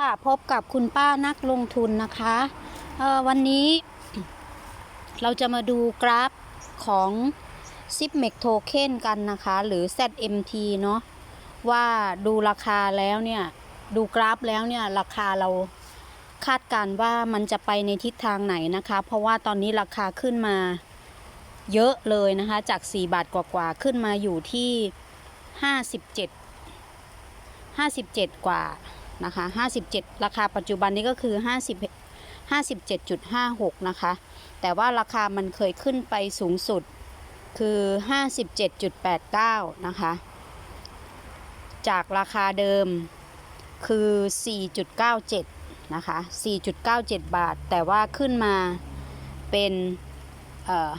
ค่ะ พบกับคุณป้านักลงทุนนะคะวันนี้เราจะมาดูกราฟของ z i p m e x Token กันนะคะ หรือ ZMT เนาะว่าดูราคาแล้วเนี่ย ดูกราฟแล้วเนี่ย ราคาเราคาดการณ์ว่ามันจะไปในทิศทางไหนนะคะ เพราะว่าตอนนี้ราคาขึ้นมาเยอะเลยนะคะ จาก 4 บาทกว่าๆขึ้นมาอยู่ที่ 57 57 กว่า นะคะ57 ราคาปัจจุบันนี้ก็คือ 50 57.56 นะคะ แต่ว่าราคามันเคยขึ้นไปสูงสุดคือ 57.89 นะคะ จากราคาเดิมคือ 4.97 นะคะ 4.97 บาท แต่ว่าขึ้นมาเป็นเอ่อ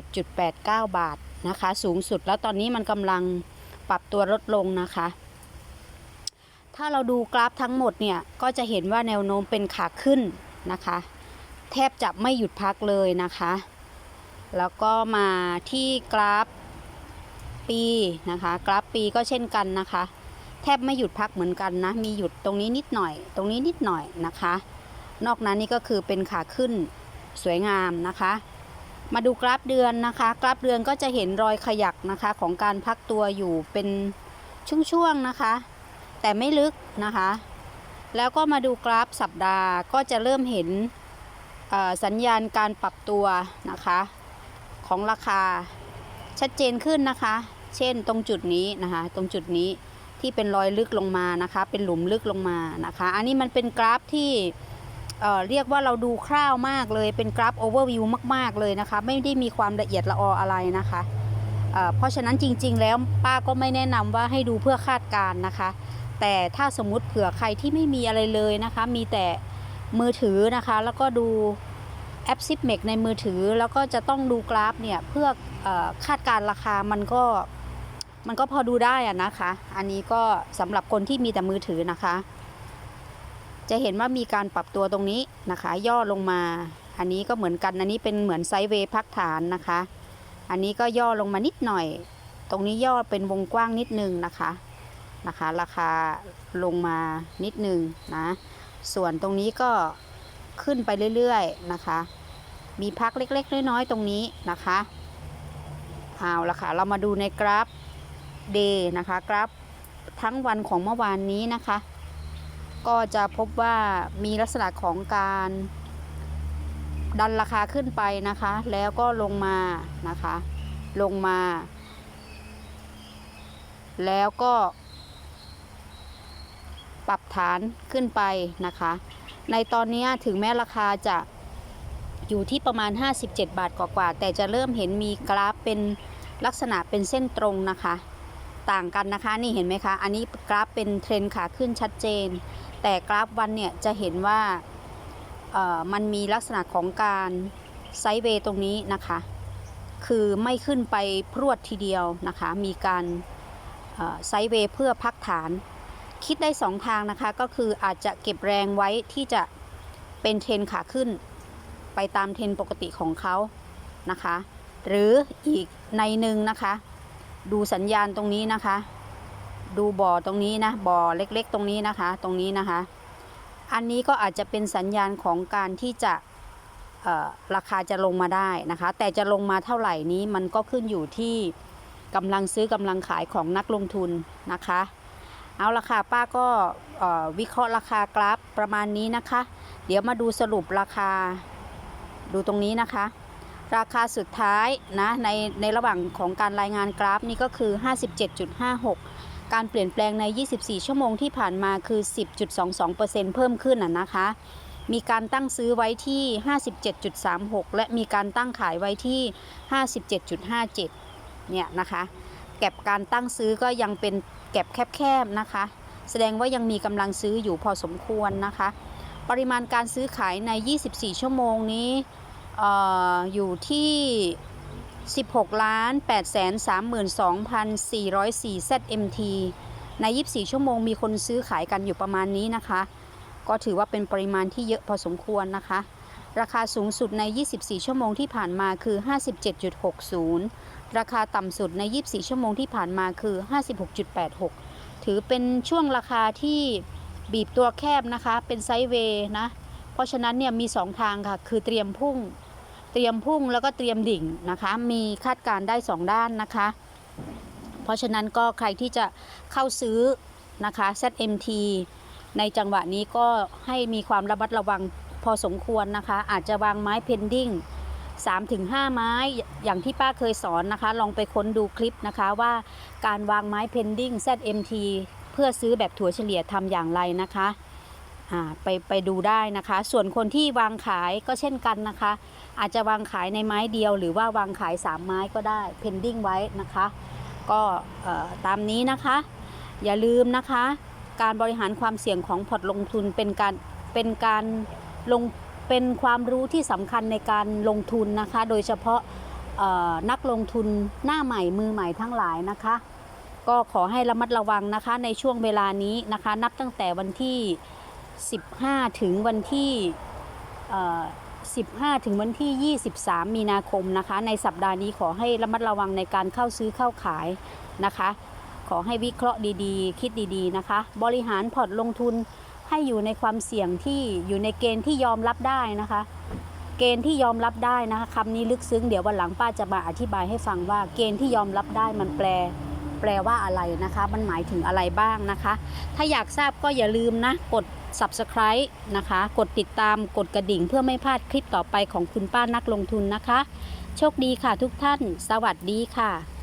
57.89 บาทนะคะ สูงสุดแล้วตอนนี้มันกำลังปรับตัวลดลงนะคะ ถ้าเราดูกราฟทั้งหมดเนี่ย ก็จะเห็นว่าแนวโน้มเป็นขาขึ้นนะคะ แทบจะไม่หยุดพักเลยนะคะ แล้วก็มาที่กราฟปีนะคะ กราฟปีก็เช่นกันนะคะ แทบไม่หยุดพักเหมือนกันนะ มีหยุดตรงนี้นิดหน่อย ตรงนี้นิดหน่อยนะคะ นอกนั้นนี่ก็คือเป็นขาขึ้นสวยงามนะคะ มาดูกราฟเดือนนะคะ กราฟเดือนก็จะเห็นรอยขยักนะคะของการพักตัวอยู่เป็นช่วงๆนะคะ แต่ไม่ลึกนะคะ แล้วก็มาดูกราฟสัปดาห์ก็จะเริ่มเห็นสัญญาณการปรับตัวนะคะ ของราคาชัดเจนขึ้นนะคะ เช่นตรงจุดนี้นะคะ ตรงจุดนี้ที่เป็นรอยลึกลงมานะคะ เป็นหลุมลึกลงมานะคะ อันนี้มันเป็นกราฟที่เเรียกว่าเราดูคร่าวมากเลย เป็นกราฟโอเวอร์วิวมาก ๆเลยนะคะ ไม่ได้มีความละเอียดละอออะไรนะคะเเพราะฉะนั้นจริง ๆ แล้วป้าก็ไม่แนะนำว่าให้ดูเพื่อคาดการณ์นะคะ แต่ถ้าสมมุติเผื่อใครที่ไม่มีอะไรเลยนะคะ มีแต่มือถือนะคะ แล้วก็ดูแอปซิปเมกในมือถือ แล้วก็จะต้องดูกราฟเนี่ยเพื่ออคาดการราคามันก็มันก็พอดูได้อะนะคะ อันนี้ก็สำหรับคนที่มีแต่มือถือนะคะ จะเห็นว่ามีการปรับตัวตรงนี้นะคะ ย่อลงมา อันนี้ก็เหมือนกันอันนี้เป็นเหมือนไซเวย์พักฐานนะคะ อันนี้ก็ย่อลงมานิดหน่อย ตรงนี้ย่อเป็นวงกว้างนิดนึงนะคะ นะคะ ราคาลงมานิดนึงนะ ส่วนตรงนี้ก็ขึ้นไปเรื่อยๆนะคะ มีพักเล็กๆ น้อยๆ ตรงนี้นะคะเอาละค่ะ เรามาดูในกราฟ day นะคะ กราฟทั้งวันของเมื่อวานนี้นะคะ ก็จะพบว่ามีลักษณะของการดันราคาขึ้นไปนะคะ แล้วก็ลงมานะคะ ลงมา แล้วก็ ปรับฐานขึ้นไปนะคะ ในตอนนี้ถึงแม้ราคาจะอยู่ที่ประมาณ 57 บาทกว่าๆแต่จะเริ่มเห็นมีกราฟเป็นลักษณะเป็นเส้นตรงนะคะ ต่างกันนะคะนี่เห็นไหมคะ อันนี้กราฟเป็นเทรนขาขึ้นชัดเจน แต่กราฟวันเนี่ยจะเห็นว่ามันมีลักษณะของการไซด์เวย์ตรงนี้นะคะ คือไม่ขึ้นไปพรวดทีเดียวนะคะ มีการไซด์เวย์เพื่อพักฐาน คิดได้สองทางนะคะ ก็คืออาจจะเก็บแรงไว้ที่จะเป็นเทรนขาขึ้น ไปตามเทรนปกติของเขานะคะ หรืออีกในหนึ่งนะคะ ดูสัญญาณตรงนี้นะคะ ดูบ่อตรงนี้นะบ่อเล็กๆ ตรงนี้นะคะ ตรงนี้นะคะ อันนี้ก็อาจจะเป็นสัญญาณของการที่จะราคาจะลงมาได้นะคะ แต่จะลงมาเท่าไหร่นี้มันก็ขึ้นอยู่ที่กำลังซื้อกำลังขายของนักลงทุนนะคะ เอาละค่ะป้าก็วิเคราะห์ราคากราฟประมาณนี้นะคะ เดี๋ยวมาดูสรุปราคาดูตรงนี้นะคะ ราคาสุดท้ายนะในในระหว่างของการรายงานกราฟนี่ก็คือ 57.56 การเปลี่ยนแปลงใน 24 ชั่วโมงที่ผ่านมาคือ 10.22%เพิ่มขึ้นน่ะนะคะ มีการตั้งซื้อไว้ที่ 57.36 และมีการตั้งขายไว้ที่ 57.57 เนี่ยนะคะ แก็บการตั้งซื้อก็ยังเป็น แก็บแคบๆนะคะ แสดงว่ายังมีกำลังซื้ออยู่พอสมควรนะคะ ปริมาณการซื้อขายใน 24 ชั่วโมงนี้อออยู่ที่ 16ล้าน8 3 2 4 0 4 ZMT ใน 24 ชั่วโมงมีคนซื้อขายกันอยู่ประมาณนี้นะคะ ก็ถือว่าเป็นปริมาณที่เยอะพอสมควรนะคะ ราคาสูงสุดใน 24 ชั่วโมงที่ผ่านมาคือ 57.60 ราคาต่ำสุดใน 24 ชั่วโมงที่ผ่านมาคือ 56.86 ถือเป็นช่วงราคาที่บีบตัวแคบนะคะ เป็นไซด์เวย์นะ เพราะฉะนั้นเนี่ยมี 2 ทางค่ะ คือเตรียมพุ่ง เตรียมพุ่งแล้วก็เตรียมดิ่งนะคะ มีคาดการได้ 2 ด้านนะคะ เพราะฉะนั้นก็ใครที่จะเข้าซื้อนะคะ ZMT ในจังหวะนี้ก็ให้มีความระมัดระวังพอสมควรนะคะ อาจจะวางไม้เพนดิ้ง 3-5 ไม้อย่างที่ป้าเคยสอนนะคะ ลองไปค้นดูคลิปนะคะว่าการวางไม้เพนดิ้ง ZMT เพื่อซื้อแบบถั่วเฉลี่ยทำอย่างไรนะคะไปไปดูได้นะคะ ส่วนคนที่วางขายก็เช่นกันนะคะ อาจจะวางขายในไม้เดียว หรือว่าวางขาย 3 ไม้ก็ได้เพนดิ้งไว้นะคะ ก็ตามนี้นะคะ อย่าลืมนะคะ การบริหารความเสี่ยงของพอร์ตลงทุนเป็นการเป็นการลง เป็นความรู้ที่สำคัญในการลงทุนนะคะ โดยเฉพาะนักลงทุนหน้าใหม่มือใหม่ทั้งหลายนะคะ ก็ขอให้ระมัดระวังนะคะในช่วงเวลานี้นะคะ นับตั้งแต่วันที่ 15 ถึงวันที่15 ถึงวันที่ 23 มีนาคมนะคะ ในสัปดาห์นี้ขอให้ระมัดระวังในการเข้าซื้อเข้าขายนะคะ ขอให้วิเคราะห์ดีๆ คิดดีๆนะคะ บริหารพอร์ตลงทุน ให้อยู่ในความเสี่ยงที่อยู่ในเกณฑ์ที่ยอมรับได้นะคะ เกณฑ์ที่ยอมรับได้นะคะคำนี้ลึกซึ้งเดี๋ยววันหลังป้าจะมาอธิบายให้ฟังว่า เกณฑ์ที่ยอมรับได้มันแปล แปลว่าอะไรนะคะ มันหมายถึงอะไรบ้างนะคะ ถ้าอยากทราบก็อย่าลืมนะ กด subscribe นะคะ กดติดตามกดกระดิ่ง เพื่อไม่พลาดคลิปต่อไปของคุณป้านักลงทุนนะคะ โชคดีค่ะทุกท่าน สวัสดีค่ะ